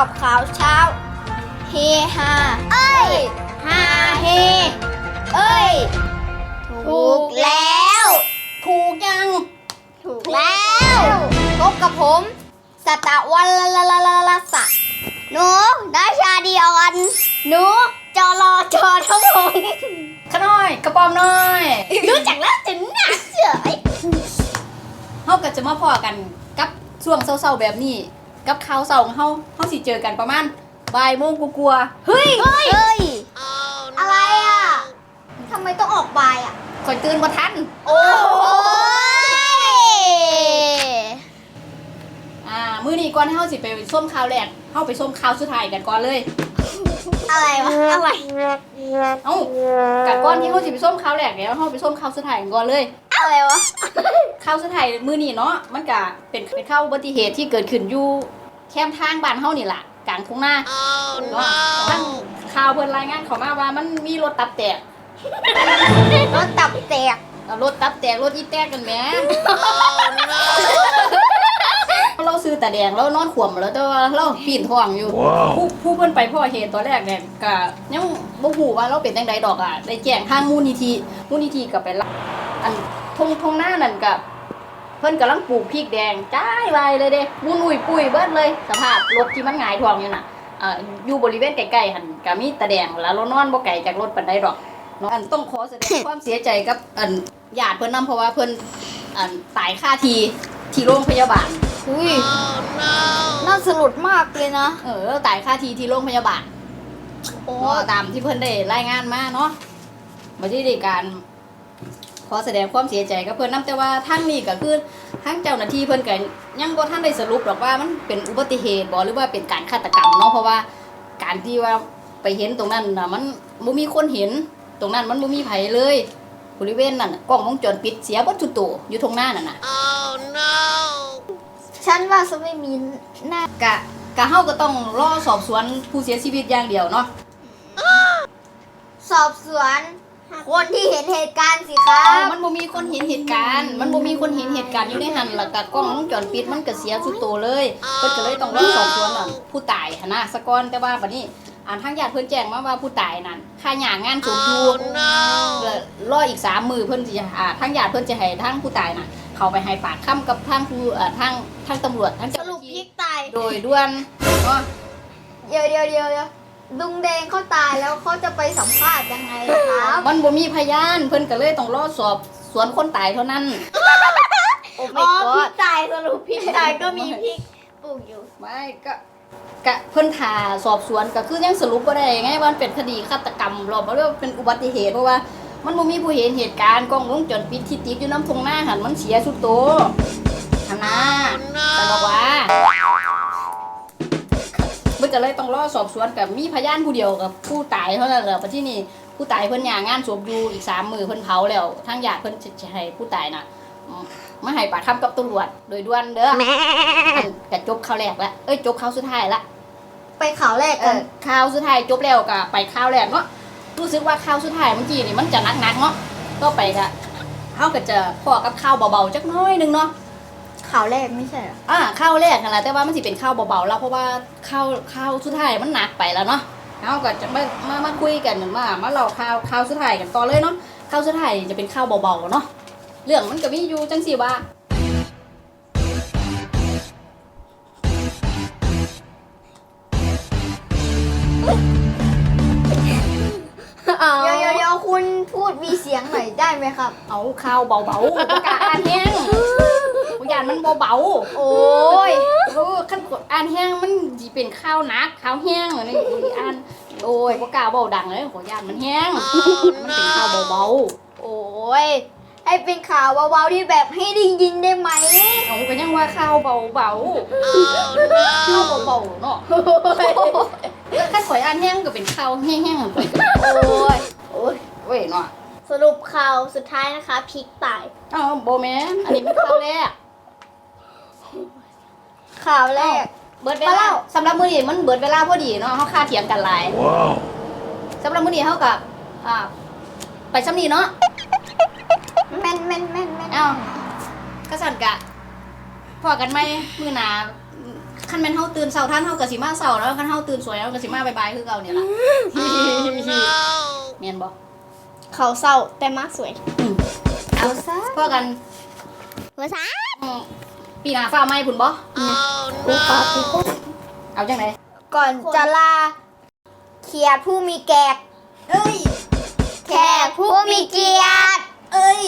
กับข่าวเช้า เฮฮา เอ้ย ฮาเฮ เอ้ย ถูกแล้ว ถูกยัง ถูกแล้ว พบกับผม สตะวันละละละละละสะหนูได้ชาดีออน หนูจอรอจอทั้งหมดขน้อย กระปอมน้อย รู้จักแล้วจะหนักเฉยเฮาก็จะมาพอกันกับช่วงเศร้าๆแบบนี้ กับข่าวเศร้าของเฮาเฮาสิเจอกันประมาณบ่ายโมงกลัวาๆเฮ้ย เฮ้ยเฮ้ยอะไรอะทำไมต้องออกบายอะข่อยตื่นบ่ทันโอ้ยอ่า มื้อนี้ก่อนที่เฮาสิไปส้มข่าวแรกเฮาไปส้มข่าวสุดท้ายกันก่อนเลย อะไรวะ อะไร เอ้ากะก่อนที่เฮาสิไปส้มข่าวแรกแล้วเฮาไปส้มข่าวสุดท้ายกันก่อนเลย อะไรวะข่าวสุดท้ายมื้อนี้เนาะมันก็เป็นเป็นข่าวอุบัติเหตุที่เกิดขึ้นอยู่แคมทางบ้านเฮานี่ล่ะกลางทุ่งนาเนาะทั้งข่าวเพิ่นรายงานเข้ามาว่ามันมีรถตับแตกรถตับแตกเอารถตับแตกรถอีแตกกันแหมเราซื้อแต่แดงแล้วนอนขวมแล้วแต่ว่าเราปีนท้องอยู่ ผู้ผู้เพิ่นไปพ่อเหตุตัวแรกเนี่ยก็ยังบ่ฮู้ว่าเราเป็นจังใดดอกอะได้แจ้งทางมูลนิธิมูลนิธิก็ไปรับอัน ทงทงหน้านั่นก็เพิ่นกำลังปลูกพริกแดงจ้ายไวเลยเด้มุนอุ้ยปุ้ยเบิดเลย สภาพรถที่มันหงายท้องอยู่น่ะเอ่ออยู่บริเวณใกล้ๆหันก็มีตะแดงแล้วรานอนบ่ไกลจากรถปานใดดอกเนาะอันต้องขอแสดงความเสียใจกับอันญาติเพิ่นนํเพราะว่าเพิ่นอันตายค่าทีที่โรงพยาบาลอุ้ยน่าสลดมากเลยนะ เออตายค่าทีที่โรงพยาบาลโอ้ตามที่เพิ่นได้รายงานมาเนาะมาที่ได้การ ขอแสดงความเสียใจกับเพิ่นนํแต่ว่าทางนี้ก็คือทางเจ้าหน้าที่เพิ่นก็ยังบ่ทันได้สรุปหรอกว่ามันเป็นอุบัติเหตุบ่หรือว่าเป็นการฆาตกรรมเนาะเพราะว่าการที่ว่าไปเห็นตรงนั้นน่ะมันบ่มีคนเห็น ตรงนั้นมันบ่มีไผเลยบริเวณนั้นน่ะกล้องวงจรปิดเสียบ่ทุกตัวอยู่ตรงหน้านั่นน่ะฉันว่าฉันไม่มีหน้ากะกะเฮาก็ต้องรอสอบสวนผู้เสียชีวิตอย่างเดียวเนาะสอบสวนคนที่เห็นเหตุการณ์สิครับเออมันบ่มี คนเห็นเหตุการณ์ มันบ่มีคนเห็นเหตุการณ์อยู่ในหันแล้วก็กล้องวงจรปิดมันก็เสียสุดโตวเลยเพิ่นก็เลยต้องรอสอบสวนอะผู้ตายหันนะสะก่อนแต่ว่าบัดนี้อ่านทางญาติเพิ่นแจ้งมาว่าผู้ตายนั่นค่าหย่างงานศพอยู่แล้วรออีกสามมือเพิ่นสิอ่าทางญาติเพิ่นจะให้ทางผู้ตายน่ะเข้าไปให้ปากคำกับทางผู้เอ่อทางทางตำรวจทางสเจ้าหรุน้าปพที่ลิกตาย โดยด่วนเนาะ เดี๋ยวเดี๋ยวเดี๋ยวเดี๋ยวลุงแดงเขาตายแล้วเขาจะไปสัมภาษณ์ยังไงครับ มันบ่มีพยานเพิ่นก็เลยต้องรอสอบ สวนคนตายเท่านั้น โอ้ไม่ก็พริกตายสรุปพริกตายก็มีพริกปลูกอยู่ ไม่ก็กะเพิ่นทาสอบสวนก็คือยังสรุปบ่ได้ไงว่ามันเป็นคดีฆาตกรรมหรอกบ่ได้ว่าเป็นอุบัติเหตุเพราะว่า มันบ่มีผู้เห็นเหตุการณ์กล้องวงจรปิดที่ติดอยู่น้ำทงหน้าหันมันเสียสุดโตวหันนะแต่บอกว่าเพิ่น ก็เลยต้องรอสอบสวนกับมีพยานผู้เดียวกับผู้ตายเท่านั้นแหละเพราะที่นี่ผู้ตายเพิ่นย่างงานศพอยู่อีกสามมือเพิ่นเผาแล้วทางญาติเพิ่นจะให้ผู้ตายน่ะอืมมาให้ปากคำกับตำรวจโดยด่วนเด้ออันกะจบข่าวแรกละเอ้ยจบข่าวสุดท้ายละไปข่าวแรกเอกันอข่าวสุดท้ายจบแล้วก็ไปข่าวแรกเนาะรู้สึกว่าข่าวสุดท้ายเมื่อกี้นี่มันจะหนักๆเนาะก็ไปกะเขาก็จะพอกับข่าวเบาๆจักหน้อยหนึงเนาะ ข่าวแรกไม่ใช่เหรออ่าข่าวแรกนั่นแหละแต่ว่ามันสิเป็นข่าวเบาๆแล้วเพราะว่าข่าวข่าวสุดท้ายมันหนักไปแล้วเนาะเขาก็จะมามามาคุยกันมามาเล่าข่าวข่าวสุดท้ายกันต่อเลยเนาะข่าวสุดท้ายจะเป็นข่าวเบาๆเนาะเรื่องมันก็มีอยู่จังสี่ว่าเดี๋ยวเดี๋ยวเดี๋ยวคุณพูดมีเสียงหน่อยได้ไหมครับ เอาข่าวเบาๆประกาศอ่านแห้ง ประกาศมันเบาๆโอ้ยโอ้ขั้นกดอ่านแห้งมันสิเป็นข้าวหนักข้าวแห้งนี่อุ้ยอ่านโอ้ยบ่กล้าเบาดังเลยขอยานมันแห้งมันเป็นข้าวเบาโอ้ยให้เป็นข่าวเบาๆที่แบบให้ได้ยินได้ไหมๆเอาก็ยังว่าข้าวเบาๆข้าวเบาๆเนาะขั้นข่อยอ่านแห้งก็เป็นข้าวแห้งๆไปโอ้ยโอ้ยเว้ยเนาะสรุปข่าวสุดท้ายนะคะพริกตายเอ้าบ่แม่นอันนี้เป็นข้าวแรก ข่าวแรกเบิดเวมาลาเล่าสำหรับมื้อนี้มันเบิดเวลาพอดีเนาะเฮาค่าเถียงกันหลาย Wow. สำหรับมื้อนี้เฮากับอ่าไปซ้ำนี้เนาะแม่นแม่นแม่นอ้าวก็สั่นกะพอกันไหมมื้อหน้าคันแม่นเฮาตื่นเช้าท่านเฮาก็สิมาเช้าแล้วคันเฮาตื่นสวยเฮาก็สิมาบ่ายๆคือเก่านี่ล่ะแม่นบ่เขาเศร้าแต่มาสวยอืมเอาซะพอกันภาษาอืม ปีหน้าฟ้าไหม้พุ่นบ่กูปาปีกุ๊เอาจังไดก่อนจะลาเขียดผู้มีแกกเอ้ยแขกผู้มีเกียรติเอ้ย